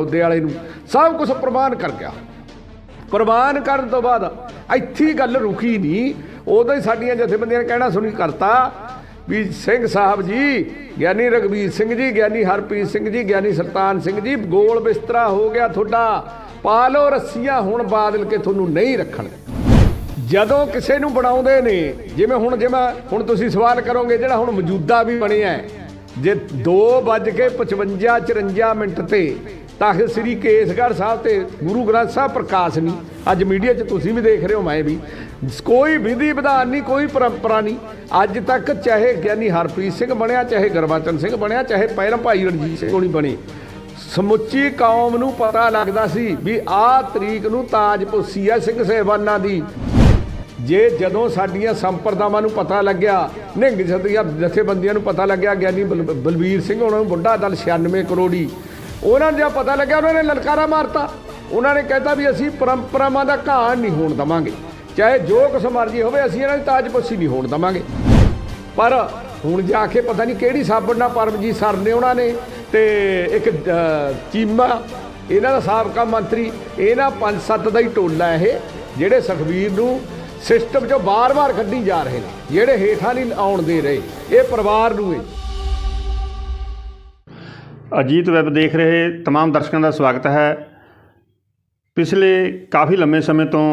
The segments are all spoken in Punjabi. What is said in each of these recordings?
ਉਹਦੇ ਵਾਲੇ ਨੂੰ ਸਭ ਕੁਝ ਪ੍ਰਵਾਨ ਕਰ ਗਿਆ। ਪ੍ਰਵਾਨ ਕਰਨ ਤੋਂ ਬਾਅਦ ਇੱਥੇ ਗੱਲ ਰੁਕੀ ਨਹੀਂ। ਉਦੋਂ ਹੀ ਸਾਡੀਆਂ ਜਥੇਬੰਦੀਆਂ ਨੇ ਕਹਿਣਾ ਸੁਣੀ ਕਰਤਾ ਵੀ ਸਿੰਘ ਸਾਹਿਬ ਜੀ ਗਿਆਨੀ ਰਗਵੀਰ ਸਿੰਘ ਜੀ ਗਿਆਨੀ ਹਰਪ੍ਰੀਤ ਸਿੰਘ ਜੀ ਗਿਆਨੀ ਸਰਤਾਨ ਸਿੰਘ ਜੀ ਗੋਲ ਬਿਸਤਰਾ ਹੋ ਗਿਆ ਤੁਹਾਡਾ। ਪਾ ਲਓ ਰੱਸੀਆਂ ਹੁਣ ਬਾਦਲ ਕੇ ਤੁਹਾਨੂੰ ਨਹੀਂ ਰੱਖਣ ਜਦੋਂ ਕਿਸੇ ਨੂੰ ਬਣਾਉਂਦੇ ਨੇ ਜਿਵੇਂ ਹੁਣ ਜਿਵੇਂ ਹੁਣ ਤੁਸੀਂ ਸਵਾਲ ਕਰੋਗੇ ਜਿਹੜਾ ਹੁਣ ਮੌਜੂਦਾ ਵੀ ਬਣਿਆ ਹੈ, ਕੇ 2:55 54 ਮਿੰਟ ਤੇ ਤਖਤ ਸ੍ਰੀ ਕੇਸਗੜ੍ਹ ਸਾਹਿਬ ਤੇ ਗੁਰੂ ਗ੍ਰੰਥ ਸਾਹਿਬ ਪ੍ਰਕਾਸ਼ ਨਹੀਂ। ਅੱਜ ਮੀਡੀਆ 'ਚ ਤੁਸੀਂ ਵੀ ਦੇਖ ਰਹੇ ਹੋ, ਮੈਂ ਵੀ। ਕੋਈ ਵਿਧੀ ਵਿਧਾਨ ਨਹੀਂ, ਕੋਈ ਪਰੰਪਰਾ ਨਹੀਂ। ਅੱਜ ਤੱਕ ਚਾਹੇ ਗਿਆਨੀ ਹਰਪ੍ਰੀਤ ਸਿੰਘ ਬਣਿਆ, ਚਾਹੇ ਗੁਰਬਚਨ ਸਿੰਘ ਬਣਿਆ, ਚਾਹੇ ਪਹਿਲਾਂ ਭਾਈ ਰਣਜੀਤ ਸਿੰਘ ਹੋਣੀ ਬਣੇ। ਸਮੁੱਚੀ ਕੌਮ ਨੂੰ ਪਤਾ ਲੱਗਦਾ ਸੀ ਵੀ ਆਹ ਤਰੀਕ ਨੂੰ ਤਾਜ ਪੁੱਸੀ ਸਿੰਘ ਸਹਿਬਾਨਾਂ ਦੀ। ਜੇ ਜਦੋਂ ਸਾਡੀਆਂ ਸੰਪਰਦਾਵਾਂ ਨੂੰ ਪਤਾ ਲੱਗਿਆ ਨਿਹੰਗ ਜਥੇਬੰਦੀਆਂ ਨੂੰ ਪਤਾ ਲੱਗਿਆ, ਗਿਆਨੀ ਬਲ- ਬਲਬੀਰ ਸਿੰਘ ਉਹਨਾਂ ਨੂੰ ਬੁੱਢਾ ਦਲ 96 ਕਰੋੜੀ। ਉਹਨਾਂ ਨੂੰ ਜਦ ਪਤਾ ਲੱਗਿਆ, ਉਹਨਾਂ ਨੇ ਲਲਕਾਰਾ ਮਾਰਤਾ। ਉਹਨਾਂ ਨੇ ਕਹਿਤਾ ਵੀ ਅਸੀਂ ਪਰੰਪਰਾਵਾਂ ਦਾ ਘਾਣ ਨਹੀਂ ਹੋਣ ਦਵਾਂਗੇ। ਚਾਹੇ ਜੋ ਕੁਛ ਮਰਜ਼ੀ ਹੋਵੇ, ਅਸੀਂ ਇਹਨਾਂ ਦੀ ਤਾਜਪੋਸ਼ੀ ਨਹੀਂ ਹੋਣ ਦਵਾਂਗੇ। ਪਰ ਹੁਣ ਜਾ ਕੇ ਪਤਾ ਨਹੀਂ ਕਿਹੜੀ ਸਾਬਣ ਨਾਲ ਪਰਮਜੀਤ ਸਰ ਨੇ ਉਹਨਾਂ ਨੇ ਤੇ ਇੱਕ ਚੀਮਾ, ਇਹਨਾਂ ਦਾ ਸਾਬਕਾ ਮੰਤਰੀ, ਇਹਨਾਂ ਪੰਜ ਸੱਤ ਦਾ ਹੀ ਟੋਲਾ ਇਹ, ਜਿਹੜੇ ਸੁਖਬੀਰ ਨੂੰ ਸਿਸਟਮ 'ਚੋਂ ਬਾਰ-ਬਾਰ ਕੱਢੀ ਜਾ ਰਹੇ ਨੇ, ਜਿਹੜੇ ਹੇਠਾਂ ਨਹੀਂ ਆਉਣ ਦੇ ਰਹੇ, ਇਹ ਪਰਿਵਾਰ ਨੂੰ ਹੈ ਅਜੀਤ ਵੈਬ ਦੇਖ ਰਹੇ तमाम ਦਰਸ਼ਕਾਂ ਦਾ ਸਵਾਗਤ ਹੈ ਪਿਛਲੇ ਕਾਫੀ ਲੰਮੇ ਸਮੇਂ ਤੋਂ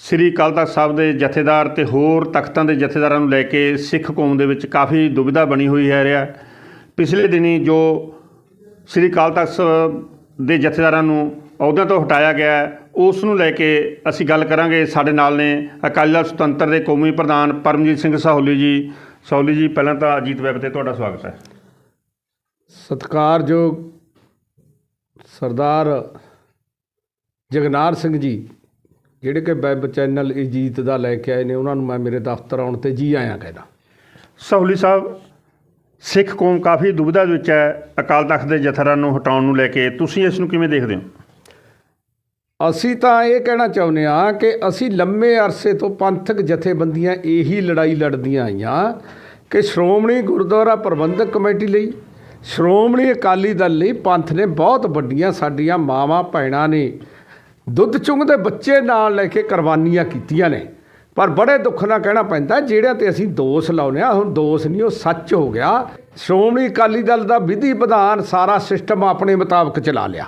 ਸ੍ਰੀ ਅਕਾਲ ਤਖਤ ਸਾਹਿਬ ਦੇ ਜਥੇਦਾਰ ਤੇ ਹੋਰ ਤਖਤਾਂ ਦੇ ਜਥੇਦਾਰਾਂ ਨੂੰ ਲੈ ਕੇ ਸਿੱਖ ਕੌਮ ਦੇ ਵਿੱਚ ਕਾਫੀ ਦੁਬਿਧਾ ਬਣੀ ਹੋਈ ਹੈ ਰਿਹਾ ਪਿਛਲੇ ਦਿਨੀ ਜੋ ਸ੍ਰੀ ਅਕਾਲ ਤਖਤ ਸਾਹਿਬ ਦੇ ਜਥੇਦਾਰਾਂ ਨੂੰ ਅਹੁਦਿਆਂ ਤੋਂ ਹਟਾਇਆ ਗਿਆ ਹੈ, ਉਸ ਨੂੰ ਲੈ ਕੇ ਅਸੀਂ ਗੱਲ ਕਰਾਂਗੇ ਸਾਡੇ ਨਾਲ ਨੇ ਅਕਾਲੀ ਦਲ ਸੁਤੰਤਰ ਦੇ ਕੌਮੀ ਪ੍ਰਧਾਨ ਪਰਮਜੀਤ ਸਿੰਘ ਸਾਹੌਲੀ ਜੀ ਸਾਹੌਲੀ ਜੀ ਪਹਿਲਾਂ ਤਾਂ ਅਜੀਤ ਵੈਬ ਤੇ ਤੁਹਾਡਾ ਸਵਾਗਤ ਹੈ ਸਤਿਕਾਰਯੋਗ ਸਰਦਾਰ ਜਗਨਾਰ ਸਿੰਘ ਜੀ ਜਿਹੜੇ ਕਿ ਵੈਬ ਚੈਨਲ ਇਜੀਤ ਦਾ ਲੈ ਕੇ ਆਏ ਨੇ ਉਹਨਾਂ ਨੂੰ ਮੈਂ ਮੇਰੇ ਦਫ਼ਤਰ ਆਉਣ ਤੇ ਜੀ ਆਇਆਂ ਕਹਿੰਦਾ। ਸਾਹੌਲੀ ਸਾਹਿਬ ਸਿੱਖ ਕੌਮ ਕਾਫੀ ਦੁਬਿਧਾ ਵਿੱਚ ਹੈ ਅਕਾਲ ਤਖਤ ਦੇ ਜਥੇਦਾਰਾਂ ਨੂੰ ਹਟਾਉਣ ਨੂੰ ਲੈ ਕੇ। ਤੁਸੀਂ ਇਸ ਨੂੰ ਕਿਵੇਂ ਦੇਖਦੇ ਹੋ? ਅਸੀਂ ਤਾਂ ਇਹ ਕਹਿਣਾ ਚਾਹੁੰਦੇ ਹਾਂ ਕਿ ਅਸੀਂ ਲੰਮੇ ਅਰਸੇ ਤੋਂ ਪੰਥਕ ਜਥੇਬੰਦੀਆਂ ਇਹੀ ਲੜਾਈ ਲੜਦੀਆਂ ਆਈਆਂ ਕਿ ਸ਼੍ਰੋਮਣੀ ਗੁਰਦੁਆਰਾ ਪ੍ਰਬੰਧਕ ਕਮੇਟੀ ਲਈ ਸ਼੍ਰੋਮਣੀ ਅਕਾਲੀ ਦਲ ਲਈ ਪੰਥ ਨੇ ਬਹੁਤ ਵੱਡੀਆਂ ਸਾਡੀਆਂ ਮਾਵਾਂ ਭੈਣਾਂ ਨੇ। ਦੁੱਧ ਚੁੰਘਦੇ ਬੱਚੇ ਨਾਲ ਲੈ ਕੇ ਕੁਰਬਾਨੀਆਂ ਕੀਤੀਆਂ ਨੇ। ਪਰ ਬੜੇ ਦੁੱਖ ਨਾਲ ਕਹਿਣਾ ਪੈਂਦਾ ਜਿਹੜਿਆਂ ਤੇ ਅਸੀਂ ਦੋਸ਼ ਲਾਉਂਦੇ ਆ ਹੁਣ ਦੋਸ਼ ਨਹੀਂ, ਉਹ ਸੱਚ ਹੋ ਗਿਆ। ਸ਼੍ਰੋਮਣੀ ਅਕਾਲੀ ਦਲ ਦਾ ਵਿਧੀ ਵਿਧਾਨ ਸਾਰਾ ਸਿਸਟਮ ਆਪਣੇ ਮੁਤਾਬਕ ਚਲਾ ਲਿਆ।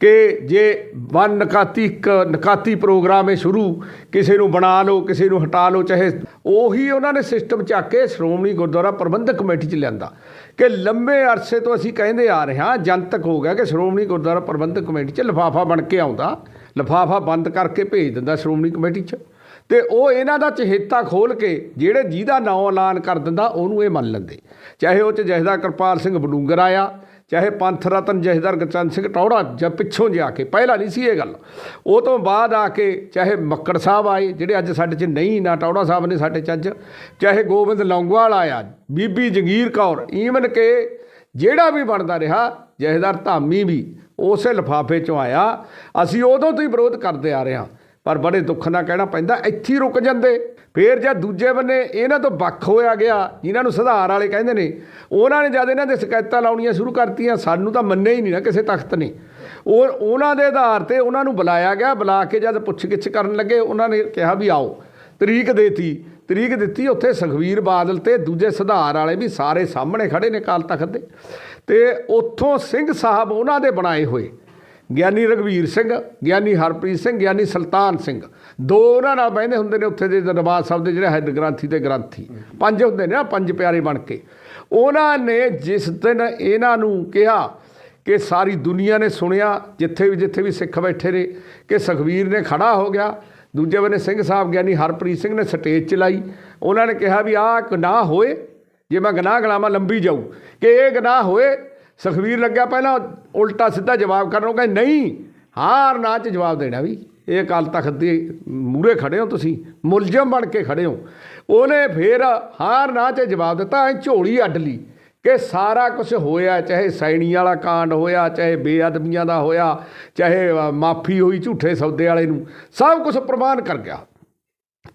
ਕਿ ਜੇ ਵਨ ਨਕਾਤੀ, ਇੱਕ ਨਕਾਤੀ ਪ੍ਰੋਗਰਾਮ ਹੈ ਸ਼ੁਰੂ, ਕਿਸੇ ਨੂੰ ਬਣਾ ਲਓ, ਕਿਸੇ ਨੂੰ ਹਟਾ ਲਓ, ਚਾਹੇ ਉਹੀ ਉਹਨਾਂ ਨੇ ਸਿਸਟਮ ਚੱਕ ਕੇ ਸ਼੍ਰੋਮਣੀ ਗੁਰਦੁਆਰਾ ਪ੍ਰਬੰਧਕ ਕਮੇਟੀ ਚ ਲਿਆਂਦਾ। ਕਿ ਲੰਮੇ ਅਰਸੇ ਤੋਂ ਅਸੀਂ ਕਹਿੰਦੇ ਆ ਰਹੇ ਹਾਂ, ਜਨਤਕ ਹੋ ਗਿਆ ਕਿ ਸ਼੍ਰੋਮਣੀ ਗੁਰਦੁਆਰਾ ਪ੍ਰਬੰਧਕ ਕਮੇਟੀ ਚ ਲਿਫਾਫਾ ਬਣ ਕੇ ਆਉਂਦਾ, ਲਿਫਾਫਾ ਬੰਦ ਕਰਕੇ ਭੇਜ ਦਿੰਦਾ ਸ਼੍ਰੋਮਣੀ ਕਮੇਟੀ ਚ। ਤੇ ਉਹ ਇਹਨਾਂ ਦਾ ਚਹੇਤਾ ਖੋਲ ਕੇ ਜਿਹੜੇ ਜਿਹਦਾ ਨਾਂ ਐਲਾਨ ਕਰ ਦਿੰਦਾ, ਉਹਨੂੰ ਇਹ ਮੰਨ ਲੈਂਦੇ। ਚਾਹੇ ਉਹ ਚ ਜਹਦਾ ਕਿਰਪਾਲ ਸਿੰਘ ਬਡੂੰਗਰ ਆਇਆ ਚਾਹੇ ਪੰਥ ਰਤਨ ਜਹਦਰ ਗਚਨ ਸਿੰਘ ਟੌੜਾ ਜਾਂ ਪਿੱਛੋਂ ਜਾ ਕੇ, ਪਹਿਲਾਂ ਨਹੀਂ ਸੀ ਇਹ ਗੱਲ। ਉਹ ਤੋਂ ਬਾਅਦ ਆ ਕੇ ਚਾਹੇ ਮੱਕੜ ਸਾਹਿਬ ਆਏ, ਜਿਹੜੇ ਅੱਜ ਸਾਡੇ 'ਚ ਨਹੀਂ, ਨਾ ਟੌੜਾ ਸਾਹਿਬ ਨੇ ਸਾਡੇ 'ਚ ਅੱਜ, ਚਾਹੇ ਗੋਬਿੰਦ ਲੌਂਗਵਾਲ ਆਇਆ, ਬੀਬੀ ਜਗੀਰ ਕੌਰ ਈਵਨ ਕਿ ਜਿਹੜਾ ਵੀ ਬਣਦਾ ਰਿਹਾ ਜਹਦਰ ਧਾਮੀ ਵੀ ਉਸੇ ਲਿਫਾਫੇ 'ਚੋਂ ਆਇਆ। ਅਸੀਂ ਉਦੋਂ ਤੋਂ ਹੀ ਵਿਰੋਧ ਕਰਦੇ ਆ ਰਹੇ ਹਾਂ। ਪਰ ਬੜੇ ਦੁੱਖ ਨਾਲ ਕਹਿਣਾ ਪੈਂਦਾ, ਇੱਥੇ ਹੀ ਰੁਕ ਜਾਂਦੇ। ਫੇਰ ਜਦ ਦੂਜੇ ਬੰਨੇ ਇਹਨਾਂ ਤੋਂ ਵੱਖ ਹੋਇਆ ਗਿਆ, ਜਿਨ੍ਹਾਂ ਨੂੰ ਸੁਧਾਰ ਵਾਲੇ ਕਹਿੰਦੇ ਨੇ, ਉਹਨਾਂ ਨੇ ਜਦ ਇਹਨਾਂ ਦੇ ਸ਼ਿਕਾਇਤਾਂ ਲਾਉਣੀਆਂ ਸ਼ੁਰੂ ਕਰਤੀਆਂ, ਸਾਨੂੰ ਤਾਂ ਮੰਨੇ ਹੀ ਨਹੀਂ ਨਾ ਕਿਸੇ ਤਖਤ ਨੇ। ਉਹ ਉਹਨਾਂ ਦੇ ਆਧਾਰ ਤੇ ਉਹਨਾਂ ਨੂੰ ਬੁਲਾਇਆ ਗਿਆ, ਬੁਲਾ ਕੇ ਜਦ ਪੁੱਛਗਿੱਛ ਕਰਨ ਲੱਗੇ, ਉਹਨਾਂ ਨੇ ਕਿਹਾ ਵੀ ਆਓ। ਤਰੀਕ ਦੇਤੀ, ਤਰੀਕ ਦਿੱਤੀ, ਉੱਥੇ ਸੁਖਵੀਰ ਬਾਦਲ ਤੇ ਦੂਜੇ ਸੁਧਾਰ ਵਾਲੇ ਵੀ ਸਾਰੇ ਸਾਹਮਣੇ ਖੜੇ ਨੇ ਕਾਲ ਤਖਤ ਦੇ। ਤੇ ਉੱਥੋਂ ਸਿੰਘ ਸਾਹਿਬ ਉਹਨਾਂ ਦੇ ਬਣਾਏ ਹੋਏ। ਗਿਆਨੀ ਰਗਵੀਰ ਸਿੰਘ, ਗਿਆਨੀ ਹਰਪ੍ਰੀਤ ਸਿੰਘ, ਗਿਆਨੀ ਸੁਲਤਾਨ ਸਿੰਘ। ਦੋ ਉਹਨਾਂ ਨਾਲ ਬਹਿੰਦੇ ਹੁੰਦੇ ਨੇ ਉੱਥੇ ਦੇ ਦਰਬਾਰ ਸਾਹਿਬ ਦੇ ਜਿਹੜੇ ਹੈਡ ਗ੍ਰੰਥੀ ਤੇ ਗ੍ਰੰਥੀ। ਪੰਜ ਹੁੰਦੇ ਨੇ ਨਾ, ਪੰਜ ਪਿਆਰੇ ਬਣ ਕੇ। ਉਹਨਾਂ ਨੇ ਜਿਸ ਦਿਨ ਇਹਨਾਂ ਨੂੰ ਕਿਹਾ ਕਿ ਸਾਰੀ ਦੁਨੀਆ ਨੇ ਸੁਣਿਆ, ਜਿੱਥੇ ਵੀ ਜਿੱਥੇ ਵੀ ਸਿੱਖ ਬੈਠੇ ਨੇ, ਕਿ ਸੁਖਵੀਰ ਨੇ ਖੜਾ ਹੋ ਗਿਆ। ਦੂਜੇ ਬੰਨੇ ਸਿੰਘ ਸਾਹਿਬ, ਗਿਆਨੀ ਹਰਪ੍ਰੀਤ ਸਿੰਘ ਨੇ ਸਟੇਜ ਚਲਾਈ। ਉਹਨਾਂ ਨੇ ਕਿਹਾ ਵੀ ਆਹ ਗੁਨਾਹ ਹੋਏ, ਜੇ ਮੈਂ ਗਨਾਹ ਗਲਾਵਾਂ ਲੰਬੀ ਜਾਊ। ਕਿ ਇਹ ਗਨਾਹ ਹੋਏ ਸੁਖਵੀਰ ਲੱਗਿਆ ਪਹਿਲਾਂ, ਉਲਟਾ ਸਿੱਧਾ ਜਵਾਬ ਕਰਨ ਉਹ ਕਹਿੰਦੇ, ਨਹੀਂ, ਹਾਰ ਨਾ ਚ ਜਵਾਬ ਦੇਣਾ ਵੀ। ਇਹ ਅਕਾਲ ਤਖਤ ਦੇ ਮੂਰੇ ਖੜੇ ਹੋ ਤੁਸੀਂ, ਮੁਲਜ਼ਮ ਬਣ ਕੇ ਖੜੇ ਹੋ। ਉਹਨੇ ਫੇਰ ਹਾਰ ਨਾ ਚ ਜਵਾਬ ਦਿੱਤਾ, ਐ ਝੋਲੀ ਅੱਡ ਲਈ ਕਿ ਸਾਰਾ ਕੁਝ ਹੋਇਆ, ਚਾਹੇ ਸੈਣੀ ਵਾਲਾ ਕਾਂਡ ਹੋਇਆ, ਚਾਹੇ ਬੇਅਦਬੀਆਂ ਦਾ ਹੋਇਆ, ਚਾਹੇ ਮਾਫੀ ਹੋਈ ਝੂਠੇ ਸੌਦੇ ਵਾਲੇ ਨੂੰ, ਸਭ ਕੁਝ ਪ੍ਰਮਾਨ ਕਰ ਗਿਆ।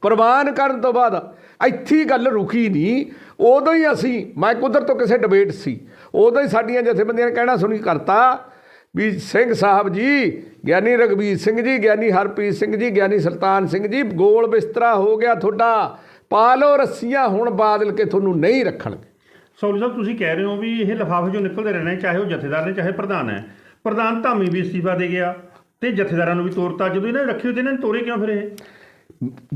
ਪ੍ਰਵਾਨ ਕਰਨ ਤੋਂ ਬਾਅਦ ਇੱਥੇ ਗੱਲ ਰੁਕੀ ਨਹੀਂ। ਉਦੋਂ ਹੀ ਅਸੀਂ, ਮੈਂ ਕੁਦਰ ਤੋਂ ਕਿਸੇ ਡਿਬੇਟ ਸੀ, ਉਦੋਂ ਹੀ ਸਾਡੀਆਂ ਜਥੇਬੰਦੀਆਂ ਨੇ ਕਹਿਣਾ ਸੁਣੀ ਕਰਤਾ ਵੀ ਸਿੰਘ ਸਾਹਿਬ ਜੀ, ਗਿਆਨੀ ਰਗਵੀਰ ਸਿੰਘ ਜੀ, ਗਿਆਨੀ ਹਰਪ੍ਰੀਤ ਸਿੰਘ ਜੀ, ਗਿਆਨੀ ਸੁਲਤਾਨ ਸਿੰਘ ਜੀ, ਗੋਲ ਬਿਸਤਰਾ ਹੋ ਗਿਆ ਤੁਹਾਡਾ ਪਾ ਲਓ ਰੱਸੀਆਂ ਹੁਣ ਬਾਦਲ ਕੇ ਤੁਹਾਨੂੰ ਨਹੀਂ ਰੱਖਣਗੇ। ਸੌਲੀ ਸਾਹਿਬ, ਤੁਸੀਂ ਕਹਿ ਰਹੇ ਹੋ ਵੀ ਇਹ ਲਿਫਾਫੇ ਜੋ ਨਿਕਲਦੇ ਰਹਿਣੇ, ਚਾਹੇ ਉਹ ਜਥੇਦਾਰ ਨੇ, ਚਾਹੇ ਪ੍ਰਧਾਨ ਹੈ। ਪ੍ਰਧਾਨ ਧਾਮੀ ਵੀ ਅਸਤੀਫਾ ਦੇ ਗਿਆ ਤੇ ਜਥੇਦਾਰਾਂ ਨੂੰ ਵੀ ਤੋਰਤਾ। ਜਦੋਂ ਇਹਨਾਂ ਨੇ ਰੱਖੇ ਹੋਏ ਤੇ ਇਹਨਾਂ ਨੇ ਤੋਰੇ ਕਿਉਂ ਫਿਰ ਇਹ?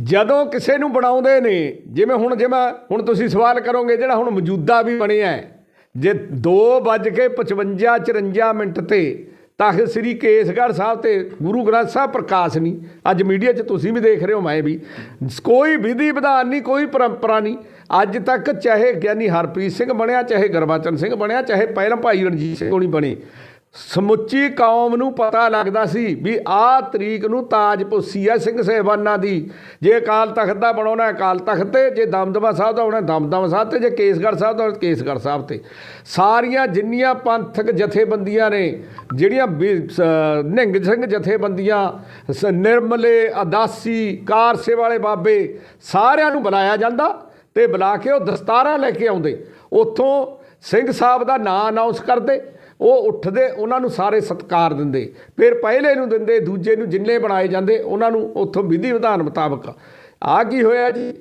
ਜਦੋਂ ਕਿਸੇ ਨੂੰ ਬਣਾਉਂਦੇ ਨੇ ਜਿਵੇਂ ਹੁਣ ਜਿਵੇਂ ਹੁਣ ਤੁਸੀਂ ਸਵਾਲ ਕਰੋਗੇ ਜਿਹੜਾ ਹੁਣ ਮੌਜੂਦਾ ਵੀ ਬਣਿਆ ਹੈ, ਜੇ 2:55 54 ਮਿੰਟ ਤੇ ਤਖਤ ਸ੍ਰੀ ਕੇਸਗੜ੍ਹ ਸਾਹਿਬ ਤੇ ਗੁਰੂ ਗ੍ਰੰਥ ਸਾਹਿਬ ਪ੍ਰਕਾਸ਼ ਨਹੀਂ। ਅੱਜ ਮੀਡੀਆ 'ਚ ਤੁਸੀਂ ਵੀ ਦੇਖ ਰਹੇ ਹੋ ਮੈਂ ਵੀ। ਕੋਈ ਵਿਧੀ ਵਿਧਾਨ ਨਹੀਂ ਕੋਈ ਪਰੰਪਰਾ ਨਹੀਂ। ਅੱਜ ਤੱਕ ਚਾਹੇ ਗਿਆਨੀ ਹਰਪ੍ਰੀਤ ਸਿੰਘ ਬਣਿਆ ਚਾਹੇ ਗੁਰਬਚਨ ਸਿੰਘ ਬਣਿਆ ਚਾਹੇ ਪਹਿਲਾਂ ਭਾਈ ਰਣਜੀਤ ਸਿੰਘ ਹੋਣੀ ਬਣੇ ਸਮੁੱਚੀ ਕੌਮ ਨੂੰ ਪਤਾ ਲੱਗਦਾ ਸੀ ਵੀ ਆਹ ਤਰੀਕ ਨੂੰ ਤਾਜ ਹੈ ਸਿੰਘ ਸਹਿਬਾਨਾਂ ਦੀ। ਜੇ ਅਕਾਲ ਤਖਤ ਦਾ ਬਣਾਉਣਾ ਅਕਾਲ ਤਖਤ ਤੇ, ਜੇ ਦਮਦਮਾ ਸਾਹਿਬ ਦਾ ਹੋਣਾ ਦਮਦਮਾ ਸਾਹਿਬ ਤੇ, ਜੇ ਕੇਸਗੜ੍ਹ ਸਾਹਿਬ ਦਾ ਕੇਸਗੜ੍ਹ ਸਾਹਿਬ ਤੇ। ਸਾਰੀਆਂ ਜਿੰਨੀਆਂ ਪੰਥਕ ਜਥੇਬੰਦੀਆਂ ਨੇ, ਜਿਹੜੀਆਂ ਵੀ ਸ- ਨਿਹੰਗ ਸਿੰਘ ਜਥੇਬੰਦੀਆਂ, ਸ- ਨਿਰਮਲੇ, ਅਦਾਸੀ, ਕਾਰਸੇ ਵਾਲੇ ਬਾਬੇ, ਸਾਰਿਆਂ ਨੂੰ ਬੁਲਾਇਆ ਜਾਂਦਾ ਤੇ ਬੁਲਾ ਕੇ ਉਹ ਦਸਤਾਰਾਂ ਲੈ ਕੇ ਆਉਂਦੇ। ਉੱਥੋਂ ਸਿੰਘ ਸਾਹਿਬ ਦਾ ਨਾਂ ਅਨਾਉਂਸ ਕਰਦੇ ਉਹ ਉੱਠਦੇ, ਉਹਨਾਂ ਨੂੰ ਸਾਰੇ ਸਤਿਕਾਰ ਦਿੰਦੇ। ਫਿਰ ਪਹਿਲੇ ਨੂੰ ਦਿੰਦੇ, ਦੂਜੇ ਨੂੰ ਜਿੰਨੇ ਬਣਾਏ ਜਾਂਦੇ, ਉਹਨਾਂ ਨੂੰ ਉੱਥੋਂ ਵਿਧੀ ਵਿਧਾਨ ਮੁਤਾਬਕ। ਆ ਕੀ ਹੋਇਆ ਜੀ?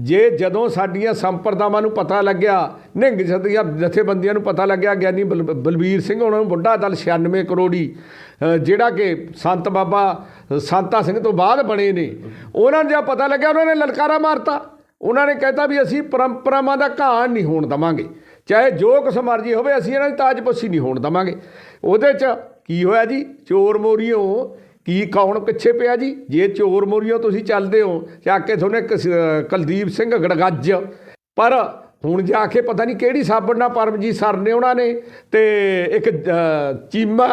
ਜੇ ਜਦੋਂ ਸਾਡੀਆਂ ਸੰਪਰਦਾਵਾਂ ਨੂੰ ਪਤਾ ਲੱਗਿਆ, ਨਿੰਗ ਜਥੀਆਂ ਜਥੇਬੰਦੀਆਂ ਨੂੰ ਪਤਾ ਲੱਗਿਆ, ਗਿਆਨੀ ਬਲ- ਬਲਬੀਰ ਸਿੰਘ ਉਹਨਾਂ ਨੂੰ ਬੁੱਢਾ ਦਲ 96 ਕਰੋੜੀ ਜਿਹੜਾ ਕਿ ਸੰਤ ਬਾਬਾ ਸੰਤਾ ਸਿੰਘ ਤੋਂ ਬਾਅਦ ਬਣੇ ਨੇ, ਉਹਨਾਂ ਨੂੰ ਜਦ ਪਤਾ ਲੱਗਿਆ, ਉਹਨਾਂ ਨੇ ਲਲਕਾਰਾ ਮਾਰਤਾ। ਉਹਨਾਂ ਨੇ ਕਹਿਤਾ ਵੀ ਅਸੀਂ ਪਰੰਪਰਾਵਾਂ ਦਾ ਘਾਣ ਨਹੀਂ ਹੋਣ ਦਵਾਂਗੇ। ਚਾਹੇ ਜੋ ਕੁਛ ਮਰਜ਼ੀ ਹੋਵੇ, ਅਸੀਂ ਇਹਨਾਂ ਦੀ ਤਾਜਪੋਸ਼ੀ ਨਹੀਂ ਹੋਣ ਦਵਾਂਗੇ। ਉਹਦੇ 'ਚ ਕੀ ਹੋਇਆ ਜੀ? ਚੋਰ ਮੋਰੀਓ, ਕੀ ਕੌਣ ਪਿੱਛੇ ਪਿਆ ਜੀ? ਜੇ ਚੋਰ ਮੋਰੀਓ ਤੁਸੀਂ ਚੱਲਦੇ ਹੋ, ਚੱਕ ਕੇ ਤੁਹਾਨੂੰ ਇੱਕ ਕੁਲਦੀਪ ਸਿੰਘ ਗੜਗੱਜ। ਪਰ ਹੁਣ ਜਾ ਕੇ ਪਤਾ ਨਹੀਂ ਕਿਹੜੀ ਸਾਬਣ ਨਾਲ ਪਰਮਜੀਤ ਸਰ ਨੇ ਉਹਨਾਂ ਨੇ ਤੇ ਇੱਕ ਚੀਮਾ,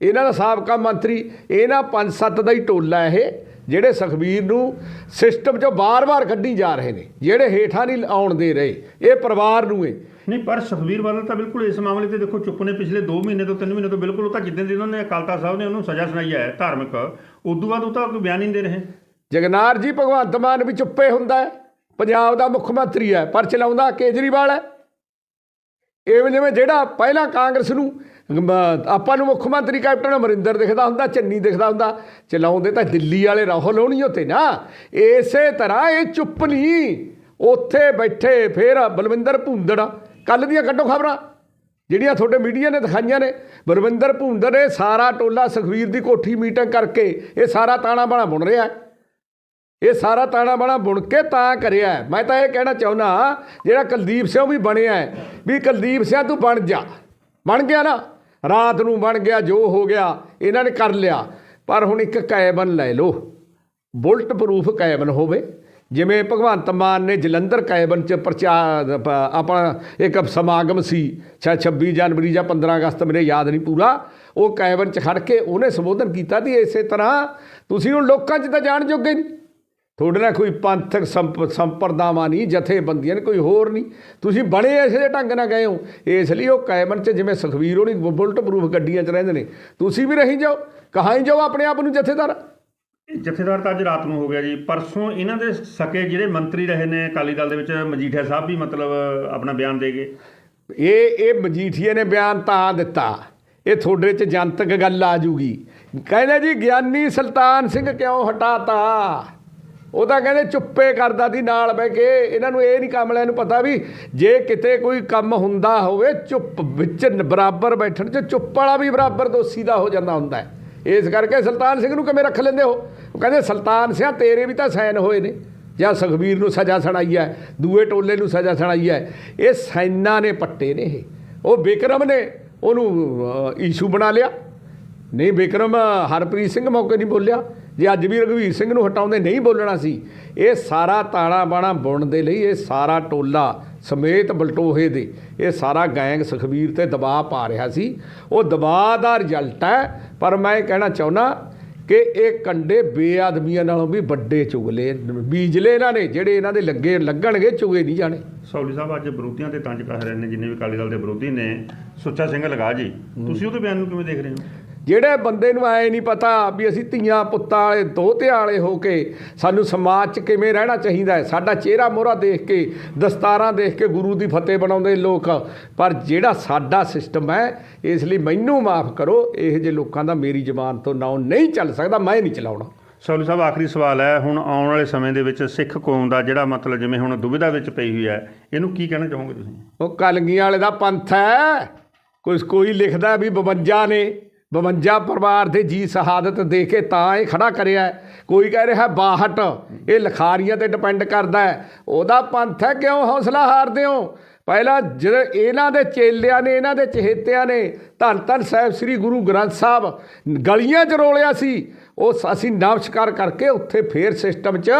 ਇਹਨਾਂ ਦਾ ਸਾਬਕਾ ਮੰਤਰੀ, ਇਹਨਾਂ ਪੰਜ ਸੱਤ ਦਾ ਹੀ ਟੋਲਾ ਇਹ, ਜਿਹੜੇ ਸੁਖਬੀਰ ਨੂੰ ਸਿਸਟਮ 'ਚੋਂ ਬਾਰ-ਬਾਰ ਕੱਢੀ ਜਾ ਰਹੇ ਨੇ, ਜਿਹੜੇ ਹੇਠਾਂ ਨਹੀਂ ਆਉਣ ਦੇ ਰਹੇ, ਇਹ ਪਰਿਵਾਰ ਨੂੰ ਏ ਨਹੀਂ, ਪਰ ਸੁਖਬੀਰ ਬਾਦਲ ਤਾਂ ਬਿਲਕੁਲ ਇਸ ਮਾਮਲੇ ਤੇ ਦੇਖੋ ਚੁੱਪ ਨੇ। ਪਿਛਲੇ 2 ਮਹੀਨੇ ਤੋਂ 3 ਮਹੀਨੇ ਤੋਂ ਬਿਲਕੁਲ ਉਹ ਤਾਂ ਜਿੱਦਾਂ ਦੀ ਉਹਨਾਂ ਨੇ ਅਕਾਲ ਸਾਹਿਬ ਨੇ ਉਹਨੂੰ ਸਜ਼ਾ ਸੁਣਾਈ ਹੈ ਧਾਰਮਿਕ, ਉਦੋਂ ਬਾਅਦ ਉਹ ਤਾਂ ਕੋਈ ਬਿਆਨ ਨਹੀਂ ਦੇ ਰਹੇ। ਜਗਨਾਰ ਜੀ, ਭਗਵੰਤ ਮਾਨ ਵੀ ਚੁੱਪੇ ਹੁੰਦਾ ਹੈ। ਪੰਜਾਬ ਦਾ ਮੁੱਖ ਮੰਤਰੀ ਹੈ ਪਰ ਚਲਾਉਂਦਾ ਕੇਜਰੀਵਾਲ ਹੈ। ਐਵੇਂ ਜਿਵੇਂ ਜਿਹੜਾ ਪਹਿਲਾਂ ਕਾਂਗਰਸ ਨੂੰ ਆਪਾਂ ਨੂੰ ਮੁੱਖ ਮੰਤਰੀ ਕੈਪਟਨ ਅਮਰਿੰਦਰ ਦਿਖਦਾ ਹੁੰਦਾ, ਚੰਨੀ ਦਿਖਦਾ ਹੁੰਦਾ, ਚਲਾਉਂਦੇ ਤਾਂ ਦਿੱਲੀ ਵਾਲੇ ਰਾਹੁਲ ਹੋਣੀ ਉੱਤੇ ਨਾ। ਇਸੇ ਤਰ੍ਹਾਂ ਇਹ ਚੁੱਪ ਨਹੀਂ। ਉੱਥੇ ਬੈਠੇ ਫੇਰ ਬਲਵਿੰਦਰ ਭੁੰਦੜ। ਕੱਲ ਦੀਆਂ ਕੱਢੋ ਖਬਰਾਂ। ਜਿਹੜੀਆਂ ਤੁਹਾਡੇ ਮੀਡੀਆ ਨੇ ਦਿਖਾਈਆਂ ਨੇ। ਬਲਵਿੰਦਰ ਭੁੰਦੜ ਇਹ ਸਾਰਾ ਟੋਲਾ ਸੁਖਵੀਰ ਦੀ ਕੋਠੀ ਮੀਟਿੰਗ ਕਰਕੇ ਇਹ ਸਾਰਾ ਤਾਣਾ ਬਾਣਾ ਬੁਣ ਰਿਹਾ। ਇਹ ਸਾਰਾ ਤਾਣਾ ਬਾਣਾ ਬੁਣ ਕੇ ਤਾਂ ਕਰਿਆ ਮੈਂ ਤਾਂ ਇਹ ਕਹਿਣਾ ਚਾਹੁੰਦਾ ਜਿਹੜਾ ਕੁਲਦੀਪ ਸਿੰਘ ਵੀ ਬਣਿਆ ਵੀ ਕੁਲਦੀਪ ਸਿੰਘ ਤੂੰ ਬਣ ਜਾ। ਬਣ ਗਿਆ ਨਾ? ਰਾਤ ਨੂੰ ਬਣ ਗਿਆ, ਜੋ ਹੋ ਗਿਆ, ਇਹਨਾਂ ਨੇ ਕਰ ਲਿਆ। ਪਰ ਹੁਣ ਇੱਕ ਕੈਬਨ ਲੈ ਲਓ। ਬੁਲਟ ਪ੍ਰੂਫ ਕੈਬਨ ਹੋਵੇ। ਜਿਵੇਂ ਭਗਵੰਤ ਮਾਨ ਨੇ ਜਲੰਧਰ ਕੈਬਨ ਚ ਪ੍ਰਚਾਰ ਆਪਣਾ ਇੱਕ ਸਮਾਗਮ ਸੀ ਛ 26 ਜਨਵਰੀ ਜਾਂ 15 ਅਗਸਤ ਮੇਰੇ ਯਾਦ ਨਹੀਂ ਪੂਰਾ, ਉਹ ਕੈਬਨ ਚ ਖੜ ਕੇ ਉਹਨੇ ਸੰਬੋਧਨ ਕੀਤਾ ਤੇ ਇਸੇ ਤਰ੍ਹਾਂ ਤੁਸੀਂ ਹੁਣ ਲੋਕਾਂ 'ਚ ਤਾਂ ਜਾਣ ਜੋਗੇ ਨਹੀਂ। ਤੁਹਾਡੇ ਨਾਲ ਕੋਈ ਪੰਥਕ ਸੰਪ- ਸੰਪਰਦਾਵਾਂ ਨਹੀਂ, ਜਥੇਬੰਦੀਆਂ ਨੇ ਕੋਈ ਹੋਰ ਨਹੀਂ। ਤੁਸੀਂ ਬੜੇ ਇਸੇ ਜਿਹੇ ਢੰਗ ਨਾਲ ਗਏ ਹੋ। ਇਸ ਲਈ ਉਹ ਕੈਬਨ 'ਚ ਜਿਵੇਂ ਸੁਖਵੀਰ ਹੋਣੀ ਬੁਲਟ ਪ੍ਰੂਫ ਗੱਡੀਆਂ 'ਚ ਰਹਿੰਦੇ ਨੇ, ਤੁਸੀਂ ਵੀ ਰਹੀ ਜਾਓ ਕਹਾਈ ਜਾਓ ਆਪਣੇ ਆਪ ਨੂੰ ਜਥੇਦਾਰ। ਜਥੇਦਾਰ ਤਾਂ ਅੱਜ ਰਾਤ ਨੂੰ ਹੋ ਗਿਆ ਜੀ। ਪਰਸੋਂ ਇਹਨਾਂ ਦੇ ਸਕੇ ਜਿਹੜੇ ਮੰਤਰੀ ਰਹੇ ਨੇ, ਅਕਾਲੀ ਦਲ ਦੇ ਵਿੱਚ ਮਜੀਠੀਆ ਸਾਹਿਬ ਵੀ ਮਤਲਬ ਆਪਣਾ ਬਿਆਨ ਦੇ ਗਏ। ਇਹ ਇਹ ਮਜੀਠੀਏ ਨੇ ਬਿਆਨ ਤਾਂ ਦਿੱਤਾ। ਇਹ ਤੁਹਾਡੇ 'ਚ ਜਨਤਕ ਗੱਲ ਆ ਜੂਗੀ। ਕਹਿੰਦੇ ਜੀ, ਗਿਆਨੀ ਸੁਲਤਾਨ ਸਿੰਘ ਕਿਉਂ ਹਟਾਤਾ? ਉਹ ਤਾਂ ਕਹਿੰਦੇ ਚੁੱਪੇ ਕਰਦਾ ਸੀ ਨਾਲ ਬਹਿ ਕੇ। ਇਹਨਾਂ ਨੂੰ ਇਹ ਨਹੀਂ ਕਮਲਿਆਂ ਨੂੰ ਪਤਾ ਵੀ ਜੇ ਕਿਤੇ ਕੋਈ ਕੰਮ ਹੁੰਦਾ ਹੋਵੇ, ਚੁੱਪ ਵਿੱਚ ਬਰਾਬਰ ਬੈਠਣ 'ਚ ਚੁੱਪ ਵਾਲਾ ਵੀ ਬਰਾਬਰ ਦੋਸ਼ੀ ਦਾ ਹੋ ਜਾਂਦਾ ਹੁੰਦਾ ਹੈ। ਇਸ ਕਰਕੇ ਸੁਲਤਾਨ ਸਿੰਘ ਨੂੰ ਕਿਵੇਂ ਰੱਖ ਲੈਂਦੇ ਹੋ? ਉਹ ਕਹਿੰਦੇ, ਸੁਲਤਾਨ ਸਿਆ, ਤੇਰੇ ਵੀ ਤਾਂ ਸੈਨ ਹੋਏ ਨੇ। ਜਾਂ ਸੁਖਬੀਰ ਨੂੰ ਸਜ਼ਾ ਸੁਣਾਈ ਹੈ, ਦੂਏ ਟੋਲੇ ਨੂੰ ਸਜ਼ਾ ਸੁਣਾਈ ਹੈ। ਇਹ ਸੈਨਾ ਨੇ ਪੱਟੇ ਨੇ ਇਹ। ਉਹ ਬਿਕਰਮ ਨੇ, ਉਹਨੂੰ ਇਸ਼ੂ ਬਣਾ ਲਿਆ। ਨਹੀਂ, ਬਿਕਰਮ ਹਰਪ੍ਰੀਤ ਸਿੰਘ ਮੌਕੇ ਨਹੀਂ ਬੋਲਿਆ। ਜੇ ਅੱਜ ਵੀ ਰਘਵੀਰ ਸਿੰਘ ਨੂੰ ਹਟਾਉਂਦੇ, ਨਹੀਂ ਬੋਲਣਾ ਸੀ। ਇਹ ਸਾਰਾ ਤਾਣਾ ਬਾਣਾ ਬੁਣਨ ਦੇ ਲਈ, ਇਹ ਸਾਰਾ ਟੋਲਾ ਸਮੇਤ ਬਲਟੋਹੇ ਦੇ। ਇਹ ਸਾਰਾ ਗੈਂਗ ਸੁਖਬੀਰ ਤੇ ਦਬਾਅ ਪਾ ਰਿਹਾ ਸੀ। ਉਹ ਦਬਾਅ ਦਾ ਰਿਜ਼ਲਟ ਹੈ, ਪਰ ਮੈਂ ਇਹ ਕਹਿਣਾ ਚਾਹੁੰਦਾ ਕਿ ਇਹ ਕੰਡੇ ਬੇਆਦਮੀਆਂ ਨਾਲੋਂ ਵੀ ਵੱਡੇ ਚੁਗਲੇ ਬੀਜਲੇ ਇਹਨਾਂ ਨੇ, ਜਿਹੜੇ ਇਹਨਾਂ ਦੇ ਲੱਗੇ ਲੱਗਣਗੇ, ਚੁਗੇ ਨਹੀਂ ਜਾਣੇ। ਸੌਲੀ ਸਾਹਿਬ, ਅੱਜ ਵਿਰੋਧੀਆਂ ਤੇ ਤੰਜ ਕਹਿ ਰਹੇ ਨੇ, ਜਿੰਨੇ ਵੀ ਅਕਾਲੀ ਦਲ ਦੇ ਵਿਰੋਧੀ ਨੇ। ਸੁੱਚਾ ਸਿੰਘ ਲਗਾ ਜੀ, ਤੁਸੀਂ ਉਹਦੇ ਬਿਆਨ ਨੂੰ ਕਿਵੇਂ ਦੇਖ ਰਹੇ ਹੋ? ਜਿਹੜੇ ਬੰਦੇ ਨੂੰ ਐ ਨਹੀਂ ਪਤਾ ਵੀ ਅਸੀਂ ਧੀਆਂ ਪੁੱਤਾਂ ਵਾਲੇ ਦੋਹਤਿਆਂ ਵਾਲੇ ਹੋ ਕੇ ਸਾਨੂੰ ਸਮਾਜ 'ਚ ਕਿਵੇਂ ਰਹਿਣਾ ਚਾਹੀਦਾ ਹੈ? ਸਾਡਾ ਚਿਹਰਾ ਮੋਹਰਾ ਦੇਖ ਕੇ ਦਸਤਾਰਾਂ ਦੇਖ ਕੇ ਗੁਰੂ ਦੀ ਫਤਿਹ ਬਣਾਉਂਦੇ ਲੋਕ। ਪਰ ਜਿਹੜਾ ਸਾਡਾ ਸਿਸਟਮ ਹੈ ਇਸ ਲਈ ਮੈਨੂੰ ਮਾਫ ਕਰੋ ਇਹੋ ਜਿਹੇ ਲੋਕਾਂ ਦਾ ਮੇਰੀ ਜ਼ਬਾਨ ਤੋਂ ਨਾਂ ਨਹੀਂ ਚੱਲ ਸਕਦਾ ਮੈਂ ਨਹੀਂ ਚਲਾਉਣਾ। ਸੌਲੀ ਸਾਹਿਬ ਆਖਰੀ ਸਵਾਲ ਹੈ ਹੁਣ ਆਉਣ ਵਾਲੇ ਸਮੇਂ ਦੇ ਵਿੱਚ ਸਿੱਖ ਕੌਮ ਦਾ ਜਿਹੜਾ ਮਤਲਬ ਜਿਵੇਂ ਹੁਣ ਦੁਬਿਧਾ ਵਿੱਚ ਪਈ ਹੋਈ ਹੈ ਇਹਨੂੰ ਕੀ ਕਹਿਣਾ ਚਾਹੋਗੇ ਤੁਸੀਂ? ਉਹ ਕਲਗੀਆਂ ਵਾਲੇ ਦਾ ਪੰਥ ਹੈ। ਕੋਈ ਕੋਈ ਲਿਖਦਾ ਵੀ 52 ਨੇ। 52 ਪਰਿਵਾਰ ਦੇ ਜੀ ਸ਼ਹਾਦਤ ਦੇ ਕੇ ਤਾਂ ਇਹ ਖੜਾ ਕਰਿਆ ਕੋਈ ਕਹਿ ਰਿਹਾ 62 ਇਹ ਲਖਾਰੀਆਂ ਤੇ ਡਿਪੈਂਡ ਕਰਦਾ ਹੈ। ਉਹਦਾ ਪੰਥ ਹੈ, ਕਿਉਂ ਹੌਸਲਾ ਹਾਰਦੇ ਹੋ? ਪਹਿਲਾਂ ਜਿਹੜੇ ਇਹਨਾਂ ਦੇ ਚੇਲਿਆਂ ਨੇ, ਇਹਨਾਂ ਦੇ ਚਹੇਤਿਆਂ ਨੇ ਧੰਨ ਧੰਨ ਸਾਹਿਬ ਸ੍ਰੀ ਗੁਰੂ ਗ੍ਰੰਥ ਸਾਹਿਬ ਗਲੀਆਂ 'ਚ ਰੋਲਿਆ ਸੀ, ਉਹ ਸ- ਅਸੀਂ ਨਮਸਕਾਰ ਕਰਕੇ ਉੱਥੇ ਫੇਰ ਸਿਸਟਮ 'ਚ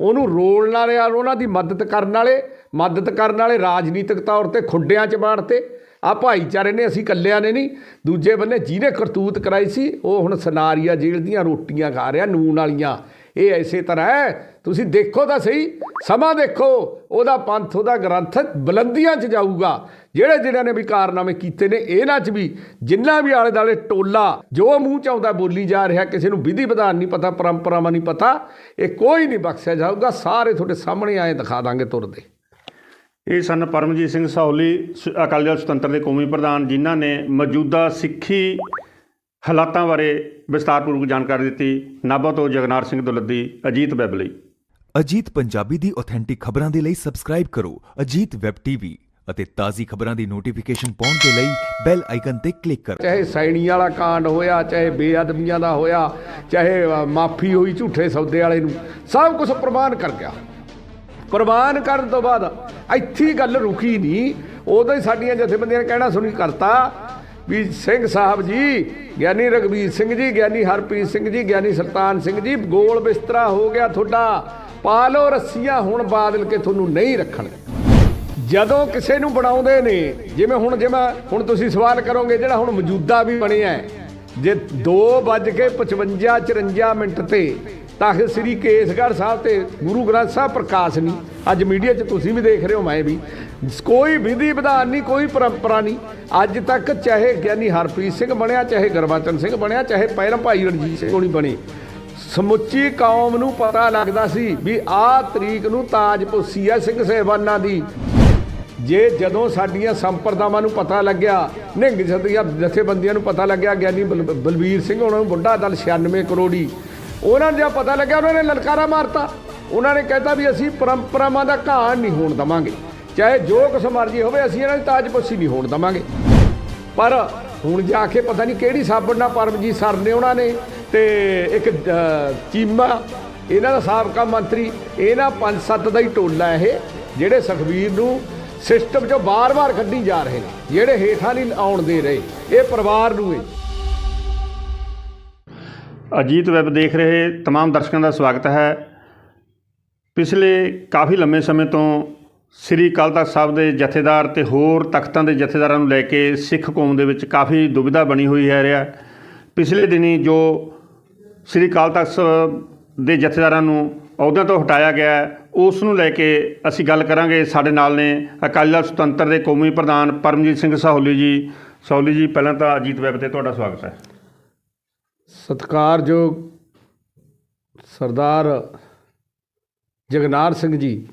ਉਹਨੂੰ ਰੋਲਣ ਵਾਲੇ ਉਹਨਾਂ ਦੀ ਮਦਦ ਕਰਨ ਵਾਲੇ, ਮਦਦ ਕਰਨ ਵਾਲੇ ਰਾਜਨੀਤਿਕ ਤੌਰ ਤੇ ਖੁੱਡਿਆਂ 'ਚ ਬਾੜਤੇ ਆ ਭਾਈਚਾਰੇ ਨੇ, ਅਸੀਂ ਕੱਲਿਆਂ ਨੇ ਨਹੀਂ, ਦੂਜੇ ਬੰਨੇ ਜਿਹਨੇ ਕਰਤੂਤ ਕਰਾਈ ਸੀ, ਉਹ ਹੁਣ ਸਨਾਰੀਆ ਜੇਲ੍ਹ ਦੀਆਂ ਰੋਟੀਆਂ ਖਾ ਰਿਹਾ ਨੂਨ ਵਾਲੀਆਂ। ਇਹ ਐਸੇ ਤਰ੍ਹਾਂ ਹੈ, ਤੁਸੀਂ ਦੇਖੋ ਤਾਂ ਸਹੀ, ਸਮਾਂ ਦੇਖੋ, ਉਹਦਾ ਪੰਥ, ਉਹਦਾ ਗ੍ਰੰਥ ਬੁਲੰਦੀਆਂ 'ਚ ਜਾਊਗਾ। ਜਿਹੜੇ ਜਿਹੜਿਆਂ ਨੇ ਵੀ ਕਾਰਨਾਮੇ ਕੀਤੇ ਨੇ, ਇਹਨਾਂ 'ਚ ਵੀ, ਜਿੰਨਾ ਵੀ ਆਲੇ ਦਾਲੇ ਟੋਲਾ, ਜੋ ਮੂੰਹ 'ਚ ਆਉਂਦਾ ਬੋਲੀ ਜਾ ਰਿਹਾ, ਕਿਸੇ ਨੂੰ ਵਿਧੀ ਵਿਧਾਨ ਨਹੀਂ ਪਤਾ, ਪਰੰਪਰਾਵਾਂ ਨਹੀਂ ਪਤਾ, ਇਹ ਕੋਈ ਨਹੀਂ ਬਖਸ਼ਿਆ ਜਾਊਗਾ, ਸਾਰੇ ਤੁਹਾਡੇ ਸਾਹਮਣੇ ਆਏ ਦਿਖਾ ਦਾਂਗੇ ਤੁਰਦੇ। ਇਹ ਸਨ ਪਰਮਜੀਤ ਸਿੰਘ ਸਹੌਲੀ ਸ- ਅਕਾਲੀ ਦਲ ਸੁਤੰਤਰ ਦੇ ਕੌਮੀ ਪ੍ਰਧਾਨ ਜਿਨ੍ਹਾਂ ਨੇ ਮੌਜੂਦਾ ਸਿੱਖੀ ਹਾਲਾਤਾਂ ਬਾਰੇ ਵਿਸਤਾਰਪੂਰਵਕ ਜਾਣਕਾਰੀ ਦਿੱਤੀ। ਨਾਭਾ ਤੋਂ ਜਗਨਾਰ ਸਿੰਘ ਦੁਲੱਦੀ ਅਜੀਤ ਵੈਬ ਲਈ। ਅਜੀਤ ਪੰਜਾਬੀ ਦੀ ਆਥੈਂਟਿਕ ਖਬਰਾਂ ਦੇ ਲਈ ਸਬਸਕ੍ਰਾਈਬ ਕਰੋ ਅਜੀਤ ਵੈਬ ਟੀਵੀ ਅਤੇ ਤਾਜ਼ੀ ਖਬਰਾਂ ਦੀ ਨੋਟੀਫਿਕੇਸ਼ਨ ਪਾਉਣ ਦੇ ਲਈ ਬੈਲ ਆਈਕਨ ਤੇ ਕਲਿੱਕ ਕਰੋ। ਚਾਹੇ ਸੈਣੀ ਵਾਲਾ ਕਾਂਡ ਹੋਇਆ ਚਾਹੇ ਬੇਅਦਬੀਆਂ ਦਾ ਹੋਇਆ ਚਾਹੇ ਮਾਫੀ ਹੋਈ ਝੂਠੇ ਸੌਦੇ ਵਾਲੇ ਨੂੰ ਸਭ ਕੁਝ ਪ੍ਰਵਾਨ ਕਰ ਗਿਆ। ਪ੍ਰਵਾਨ ਕਰਨ ਤੋਂ ਬਾਅਦ ਇੱਥੇ ਗੱਲ ਰੁਕੀ ਨਹੀਂ। ਉਦੋਂ ਹੀ ਸਾਡੀਆਂ ਜਥੇਬੰਦੀਆਂ ਨੇ ਕਹਿਣਾ ਸੁਣੀ ਕਰਤਾ ਵੀ ਸਿੰਘ ਸਾਹਿਬ ਜੀ ਗਿਆਨੀ ਰਗਵੀਰ ਸਿੰਘ ਜੀ ਗਿਆਨੀ ਹਰਪ੍ਰੀਤ ਸਿੰਘ ਜੀ ਗਿਆਨੀ ਸਰਤਾਨ ਸਿੰਘ ਜੀ ਗੋਲ ਬਿਸਤਰਾ ਹੋ ਗਿਆ ਤੁਹਾਡਾ ਪਾ ਲਓ ਰੱਸੀਆਂ ਹੁਣ ਬਾਦਲ ਕੇ ਤੁਹਾਨੂੰ ਨਹੀਂ ਰੱਖਣਗੇ ਜਦੋਂ ਕਿਸੇ ਨੂੰ ਬਣਾਉਂਦੇ ਨੇ ਜਿਵੇਂ ਹੁਣ ਜਿਵੇਂ ਹੁਣ ਤੁਸੀਂ ਸਵਾਲ ਕਰੋਗੇ ਜਿਹੜਾ ਹੁਣ ਮੌਜੂਦਾ ਵੀ ਬਣਿਆ ਹੈ, ਕੇ 2:55 54 ਮਿੰਟ ਤੇ ਤਖਤ ਸ੍ਰੀ ਕੇਸਗੜ੍ਹ ਸਾਹਿਬ ਤੇ ਗੁਰੂ ਗ੍ਰੰਥ ਸਾਹਿਬ ਪ੍ਰਕਾਸ਼ ਨਹੀਂ। ਅੱਜ ਮੀਡੀਆ 'ਚ ਤੁਸੀਂ ਵੀ ਦੇਖ ਰਹੇ ਹੋ, ਮੈਂ ਵੀ। ਕੋਈ ਵਿਧੀ ਵਿਧਾਨ ਨਹੀਂ, ਕੋਈ ਪਰੰਪਰਾ ਨਹੀਂ। ਅੱਜ ਤੱਕ ਚਾਹੇ ਗਿਆਨੀ ਹਰਪ੍ਰੀਤ ਸਿੰਘ ਬਣਿਆ, ਚਾਹੇ ਗੁਰਬਚਨ ਸਿੰਘ ਬਣਿਆ, ਚਾਹੇ ਪਹਿਲਾਂ ਭਾਈ ਰਣਜੀਤ ਸਿੰਘ ਹੋਣੀ ਬਣੇ। ਸਮੁੱਚੀ ਕੌਮ ਨੂੰ ਪਤਾ ਲੱਗਦਾ ਸੀ ਵੀ ਆਹ ਤਰੀਕ ਨੂੰ ਤਾਜਪੋਸੀ ਪੁੱਸੀ ਆ ਸਿੰਘ ਸਹਿਬਾਨਾਂ ਦੀ। ਜੇ ਜਦੋਂ ਸਾਡੀਆਂ ਸੰਪਰਦਾਵਾਂ ਨੂੰ ਪਤਾ ਲੱਗਿਆ, ਨਿਹੰਗ ਜਥੇਬੰਦੀਆਂ ਜਥੇਬੰਦੀਆਂ ਨੂੰ ਪਤਾ ਲੱਗਿਆ, ਗਿਆਨੀ ਬਲ- ਬਲਬੀਰ ਸਿੰਘ ਉਹਨਾਂ ਨੂੰ ਬੁੱਢਾ ਦਲ 96 ਕਰੋੜੀ ਉਹਨਾਂ ਨੂੰ ਜਦ ਪਤਾ ਲੱਗਿਆ ਉਹਨਾਂ ਨੇ ਲਲਕਾਰਾ ਮਾਰਤਾ। ਉਹਨਾਂ ਨੇ ਕਹਿਤਾ ਵੀ ਅਸੀਂ ਪਰੰਪਰਾਵਾਂ ਦਾ ਘਾਣ ਨਹੀਂ ਹੋਣ ਦਵਾਂਗੇ। ਚਾਹੇ ਜੋ ਕੁਛ ਮਰਜ਼ੀ ਹੋਵੇ, ਅਸੀਂ ਇਹਨਾਂ ਦੀ ਤਾਜਪੋਸ਼ੀ ਨਹੀਂ ਹੋਣ ਦਵਾਂਗੇ। ਪਰ ਹੁਣ ਜਾ ਕੇ ਪਤਾ ਨਹੀਂ ਕਿਹੜੀ ਸਾਬਣ ਨਾਲ ਪਰਮਜੀਤ ਸਰ ਨੇ ਉਹਨਾਂ ਨੇ ਤੇ ਇੱਕ ਚੀਮਾ, ਇਹਨਾਂ ਦਾ ਸਾਬਕਾ ਮੰਤਰੀ, ਇਹਨਾਂ ਪੰਜ ਸੱਤ ਦਾ ਹੀ ਟੋਲਾ ਇਹ, ਜਿਹੜੇ ਸੁਖਬੀਰ ਨੂੰ ਸਿਸਟਮ 'ਚੋਂ ਬਾਰ-ਬਾਰ ਕੱਢੀ ਜਾ ਰਹੇ ਨੇ, ਜਿਹੜੇ ਹੇਠਾਂ ਨਹੀਂ ਆਉਣ ਦੇ ਰਹੇ, ਇਹ ਪਰਿਵਾਰ ਨੂੰ ਇਹ। ਅਜੀਤ ਵੈਬ ਦੇਖ ਰਹੇ तमाम ਦਰਸ਼ਕਾਂ ਦਾ ਸਵਾਗਤ ਹੈ ਪਿਛਲੇ ਕਾਫੀ ਲੰਮੇ ਸਮੇਂ ਤੋਂ ਸ੍ਰੀ ਅਕਾਲ ਤਖਤ ਸਾਹਿਬ ਦੇ ਜਥੇਦਾਰ ਤੇ ਹੋਰ ਤਖਤਾਂ ਦੇ ਜਥੇਦਾਰਾਂ ਨੂੰ ਲੈ ਕੇ ਸਿੱਖ ਕੌਮ ਦੇ ਵਿੱਚ ਕਾਫੀ ਦੁਬਿਧਾ ਬਣੀ ਹੋਈ ਹੈ ਰਿਹਾ ਪਿਛਲੇ ਦਿਨੀ ਜੋ ਸ੍ਰੀ ਅਕਾਲ ਤਖਤ ਸਾਹਿਬ ਦੇ ਜਥੇਦਾਰਾਂ ਨੂੰ ਅਹੁਦਿਆਂ ਤੋਂ ਹਟਾਇਆ ਗਿਆ ਹੈ, ਉਸ ਨੂੰ ਲੈ ਕੇ ਅਸੀਂ ਗੱਲ ਕਰਾਂਗੇ ਸਾਡੇ ਨਾਲ ਨੇ ਅਕਾਲੀ ਦਲ ਸੁਤੰਤਰ ਦੇ ਕੌਮੀ ਪ੍ਰਧਾਨ ਪਰਮਜੀਤ ਸਿੰਘ ਸਹੌਲੀ ਜੀ ਸਹੌਲੀ ਜੀ ਪਹਿਲਾਂ ਤਾਂ ਅਜੀਤ ਵੈਬ ਤੇ ਤੁਹਾਡਾ ਸਵਾਗਤ ਹੈ ਸਤਿਕਾਰਯੋਗ ਸਰਦਾਰ ਜਗਨਾਰ ਸਿੰਘ ਜੀ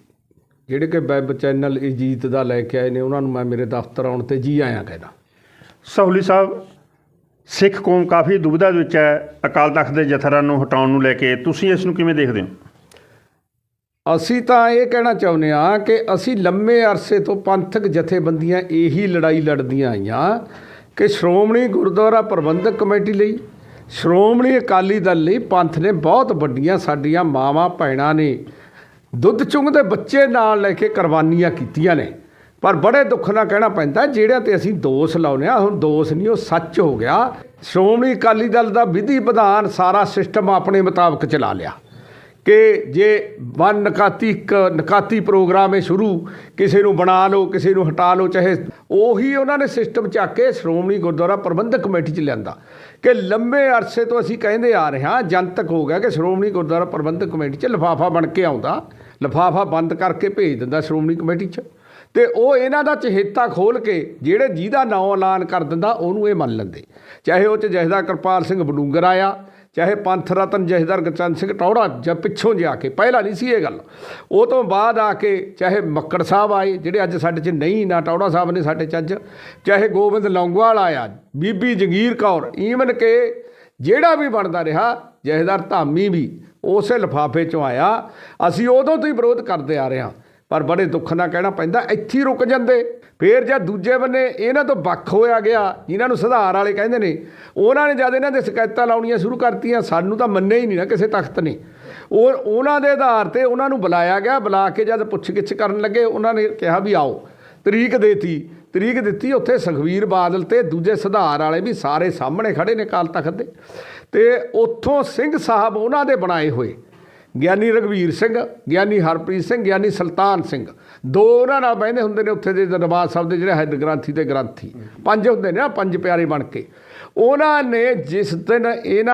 ਜਿਹੜੇ ਕਿ ਵੈਬ ਚੈਨਲ ਇਜੀਤ ਦਾ ਲੈ ਕੇ ਆਏ ਨੇ ਉਹਨਾਂ ਨੂੰ ਮੈਂ ਮੇਰੇ ਦਫ਼ਤਰ ਆਉਣ ਤੇ ਜੀ ਆਇਆਂ ਕਹਿਣਾ ਸਹੌਲੀ ਸਾਹਿਬ ਸਿੱਖ ਕੌਮ ਕਾਫੀ ਦੁਬਿਧਾ ਵਿੱਚ ਹੈ ਅਕਾਲ ਤਖਤ ਦੇ ਜਥੇਦਾਰਾਂ ਨੂੰ ਹਟਾਉਣ ਨੂੰ ਲੈ ਕੇ। ਤੁਸੀਂ ਇਸ ਨੂੰ ਕਿਵੇਂ ਦੇਖਦੇ ਹੋ? ਅਸੀਂ ਤਾਂ ਇਹ ਕਹਿਣਾ ਚਾਹੁੰਦੇ ਹਾਂ ਕਿ ਅਸੀਂ ਲੰਮੇ ਅਰਸੇ ਤੋਂ ਪੰਥਕ ਜਥੇਬੰਦੀਆਂ ਇਹੀ ਲੜਾਈ ਲੜਦੀਆਂ ਆਈਆਂ ਕਿ ਸ਼੍ਰੋਮਣੀ ਗੁਰਦੁਆਰਾ ਪ੍ਰਬੰਧਕ ਕਮੇਟੀ ਲਈ ਸ਼੍ਰੋਮਣੀ ਅਕਾਲੀ ਦਲ ਲਈ ਪੰਥ ਨੇ ਬਹੁਤ ਵੱਡੀਆਂ ਸਾਡੀਆਂ ਮਾਵਾਂ ਭੈਣਾਂ ਨੇ। ਦੁੱਧ ਚੁੰਘਦੇ ਬੱਚੇ ਨਾਲ ਲੈ ਕੇ ਕੁਰਬਾਨੀਆਂ ਕੀਤੀਆਂ ਨੇ। ਪਰ ਬੜੇ ਦੁੱਖ ਨਾਲ ਕਹਿਣਾ ਪੈਂਦਾ ਜਿਹੜਿਆਂ ਤੇ ਅਸੀਂ ਦੋਸ਼ ਲਾਉਂਦੇ ਆ ਹੁਣ ਦੋਸ਼ ਨਹੀਂ, ਉਹ ਸੱਚ ਹੋ ਗਿਆ। ਸ਼੍ਰੋਮਣੀ ਅਕਾਲੀ ਦਲ ਦਾ ਵਿਧੀ ਵਿਧਾਨ ਸਾਰਾ ਸਿਸਟਮ ਆਪਣੇ ਮੁਤਾਬਕ ਚਲਾ ਲਿਆ। ਕਿ ਜੇ ਵਨ ਨਕਾਤੀ ਇੱਕ ਨਕਾਤੀ ਪ੍ਰੋਗਰਾਮ ਹੈ ਸ਼ੁਰੂ ਕਿਸੇ ਨੂੰ ਬਣਾ ਲਓ, ਕਿਸੇ ਨੂੰ ਹਟਾ ਲਓ, ਚਾਹੇ ਉਹੀ ਉਹਨਾਂ ਨੇ ਸਿਸਟਮ ਚੱਕ ਕੇ ਸ਼੍ਰੋਮਣੀ ਗੁਰਦੁਆਰਾ ਪ੍ਰਬੰਧਕ ਕਮੇਟੀ 'ਚ ਲਿਆਂਦਾ। ਕਿ ਲੰਬੇ ਅਰਸੇ ਤੋਂ ਅਸੀਂ ਕਹਿੰਦੇ ਆ ਰਹੇ ਹਾਂ, ਜਨਤਕ ਹੋ ਗਿਆ ਕਿ ਸ਼੍ਰੋਮਣੀ ਗੁਰਦੁਆਰਾ ਪ੍ਰਬੰਧਕ ਕਮੇਟੀ 'ਚ ਲਿਫਾਫਾ ਬਣ ਕੇ ਆਉਂਦਾ। ਲਿਫਾਫਾ ਬੰਦ ਕਰਕੇ ਭੇਜ ਦਿੰਦਾ ਸ਼੍ਰੋਮਣੀ ਕਮੇਟੀ 'ਚ। ਤੇ ਉਹ ਇਹਨਾਂ ਦਾ ਚਹੇਤਾ ਖੋਲ ਕੇ ਜਿਹੜੇ ਜਿਹਦਾ ਨਾਂ ਐਲਾਨ ਕਰ ਦਿੰਦਾ, ਉਹਨੂੰ ਇਹ ਮੰਨ ਲੈਂਦੇ। ਚਾਹੇ ਉਹ ਚ ਜਹੇਦਾਰ ਕਿਰਪਾਲ ਸਿੰਘ ਬਡੂੰਗਰ ਆਇਆ ਚਾਹੇ ਪੰਥ ਰਤਨ ਜਹੇਦਾਰ ਗੁਰਚਰਨ ਸਿੰਘ ਟੌੜਾ ਜਾਂ ਪਿੱਛੋਂ ਜਾ ਕੇ, ਪਹਿਲਾਂ ਨਹੀਂ ਸੀ ਇਹ ਗੱਲ। ਉਹ ਤੋਂ ਬਾਅਦ ਆ ਕੇ ਚਾਹੇ ਮੱਕੜ ਸਾਹਿਬ ਆਏ, ਜਿਹੜੇ ਅੱਜ ਸਾਡੇ 'ਚ ਨਹੀਂ, ਨਾ ਟੌੜਾ ਸਾਹਿਬ ਨੇ ਸਾਡੇ 'ਚ ਅੱਜ, ਚਾਹੇ ਗੋਬਿੰਦ ਲੌਂਗਵਾਲ ਆਇਆ, ਬੀਬੀ ਜਗੀਰ ਕੌਰ ਈਵਨ ਕਿ ਜਿਹੜਾ ਵੀ ਬਣਦਾ ਰਿਹਾ ਜਹੇਦਾਰ ਧਾਮੀ ਵੀ ਉਸੇ ਲਿਫਾਫੇ 'ਚੋਂ ਆਇਆ। ਅਸੀਂ ਉਦੋਂ ਤੋਂ ਹੀ ਵਿਰੋਧ ਕਰਦੇ ਆ ਰਹੇ ਹਾਂ। ਪਰ ਬੜੇ ਦੁੱਖ ਨਾਲ ਕਹਿਣਾ ਪੈਂਦਾ, ਇੱਥੇ ਹੀ ਰੁਕ ਜਾਂਦੇ। ਫੇਰ ਜਦ ਦੂਜੇ ਬੰਨੇ ਇਹਨਾਂ ਤੋਂ ਵੱਖ ਹੋਇਆ ਗਿਆ, ਜਿਨ੍ਹਾਂ ਨੂੰ ਸੁਧਾਰ ਵਾਲੇ ਕਹਿੰਦੇ ਨੇ, ਉਹਨਾਂ ਨੇ ਜਦ ਇਹਨਾਂ ਦੇ ਸ਼ਿਕਾਇਤਾਂ ਲਾਉਣੀਆਂ ਸ਼ੁਰੂ ਕਰਤੀਆਂ, ਸਾਨੂੰ ਤਾਂ ਮੰਨੇ ਹੀ ਨਹੀਂ ਨਾ ਕਿਸੇ ਤਖਤ ਨੇ। ਉਹ, ਉਹਨਾਂ ਦੇ ਆਧਾਰ ਤੇ ਉਹਨਾਂ ਨੂੰ ਬੁਲਾਇਆ ਗਿਆ, ਬੁਲਾ ਕੇ ਜਦ ਪੁੱਛਗਿੱਛ ਕਰਨ ਲੱਗੇ, ਉਹਨਾਂ ਨੇ ਕਿਹਾ ਵੀ ਆਓ। ਤਰੀਕ ਦੇਤੀ, ਤਰੀਕ ਦਿੱਤੀ, ਉੱਥੇ ਸੁਖਵੀਰ ਬਾਦਲ ਤੇ ਦੂਜੇ ਸੁਧਾਰ ਵਾਲੇ ਵੀ ਸਾਰੇ ਸਾਹਮਣੇ ਖੜੇ ਨੇ ਕਾਲ ਤਖਤ ਦੇ। ਤੇ ਉੱਥੋਂ ਸਿੰਘ ਸਾਹਿਬ ਉਹਨਾਂ ਦੇ ਬਣਾਏ ਹੋਏ। ਗਿਆਨੀ ਰਗਵੀਰ ਸਿੰਘ, ਗਿਆਨੀ ਹਰਪ੍ਰੀਤ ਸਿੰਘ, ਗਿਆਨੀ ਸੁਲਤਾਨ ਸਿੰਘ। ਦੋ ਉਹਨਾਂ ਨਾਲ ਬਹਿੰਦੇ ਹੁੰਦੇ ਨੇ ਉੱਥੇ ਦੇ ਦਰਬਾਰ ਸਾਹਿਬ ਦੇ ਜਿਹੜੇ ਹੈਡ ਗ੍ਰੰਥੀ ਤੇ ਗ੍ਰੰਥੀ। ਪੰਜ ਹੁੰਦੇ ਨੇ ਨਾ, ਪੰਜ ਪਿਆਰੇ ਬਣ ਕੇ। ਉਹਨਾਂ ਨੇ ਜਿਸ ਦਿਨ ਇਹਨਾਂ